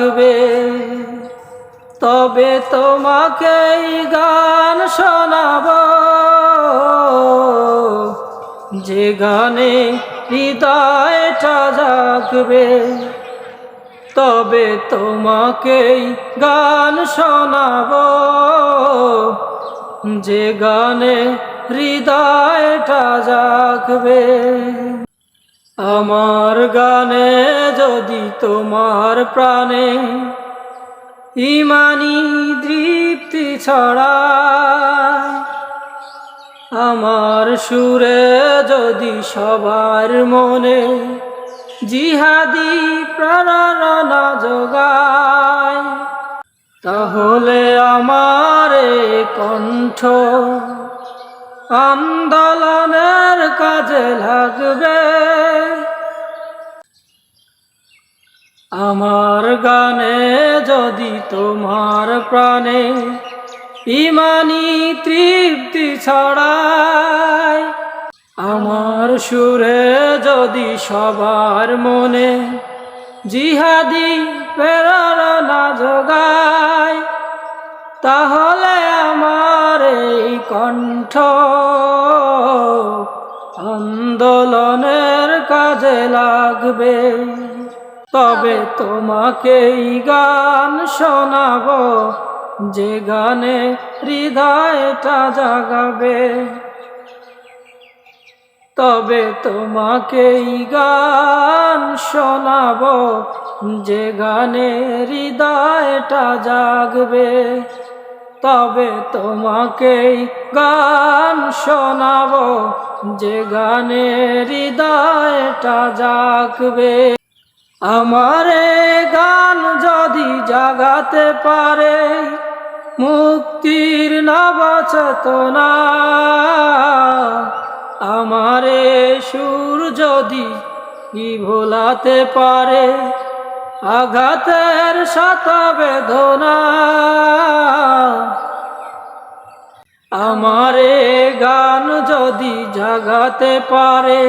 রাখবে তবে তোমাকে গান শোনাব। যে গানে হৃদয়টা জাগবে, তবে তোমাকেই গান শোনাব। যে গানে হৃদয়টা জাগবে। আমার গানে যদি তোমার প্রাণে ইমানি দৃপ্তি ছড়ায় আমার সুরে যদি সবার মনে জিহাদি প্রেরণা যোগায় তাহলে আমার কণ্ঠ আন্দোলনের কাজে লাগবে। আমার গানে যদি তোমার প্রাণে ইমানি তৃপ্তি ছড়ায়, আমার সুরে যদি সবার মনে জিহাদি প্রেরণা যোগায় তাহলে আমার এই কণ্ঠ আন্দোলনের কাজে লাগবে। তবে তোমাকেই গান শোনাব, যে গানে হৃদয়টা জাগাবে। তবে তোমাকেই গান শোনাব, যে গানে হৃদয়টা জাগবে। তবে তোমাকেই গান শোনাব, যে গানে হৃদয়টা জাগবে। আমার গান যদি জাগাতে পারে, মুক্তির নবচেতনা আমার সুর যদি কি ভোলাতে পারে আঘাতের শত বেদনা আমার গান যদি জাগাতে পারে,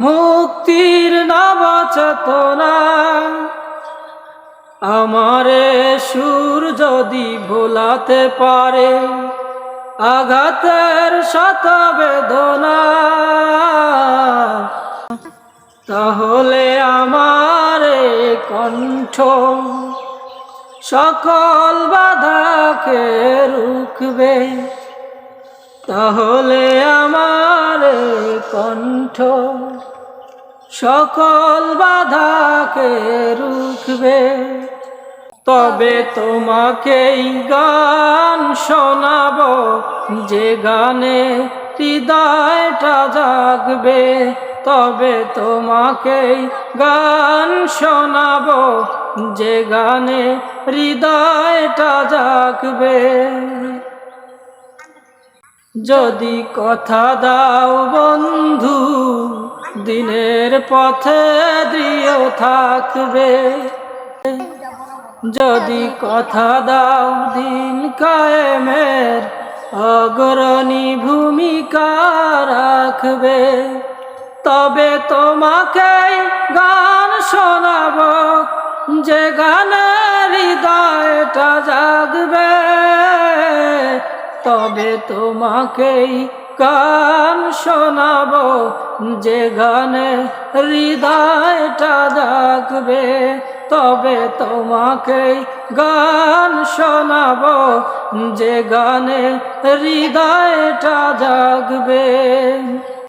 মুক্তির নবচেতনা আমারে সুর যদি ভোলাতে পারে, আঘাতের শত বেদনা তাহলে আমার কণ্ঠ সকল বাধাকে রুখবে। তাহলে আমার কণ্ঠ সকল বাধাকে রুখবে। তবে তোমাকেই গান শোনাব, যে গানে হৃদয়টা জাগবে। তবে তোমাকেই গান শোনাব। যে গানে হৃদয়টা জাগবে। যদি কথা দাও বন্ধু, দিনের পথে দৃঢ় থাকবে। যদি কথা দাও দিন কায়েমের, অগ্রণী ভূমিকা রাখবে। তবে তোমাকে গান শোনাব। যে গানের হৃদয়টা জাগবে, তবে তোমাকেই গান শোনাব। যে গানে হৃদয়টা জাগবে, তবে তোমাকেই গান শোনাব। যে গানে হৃদয়টা জাগবে।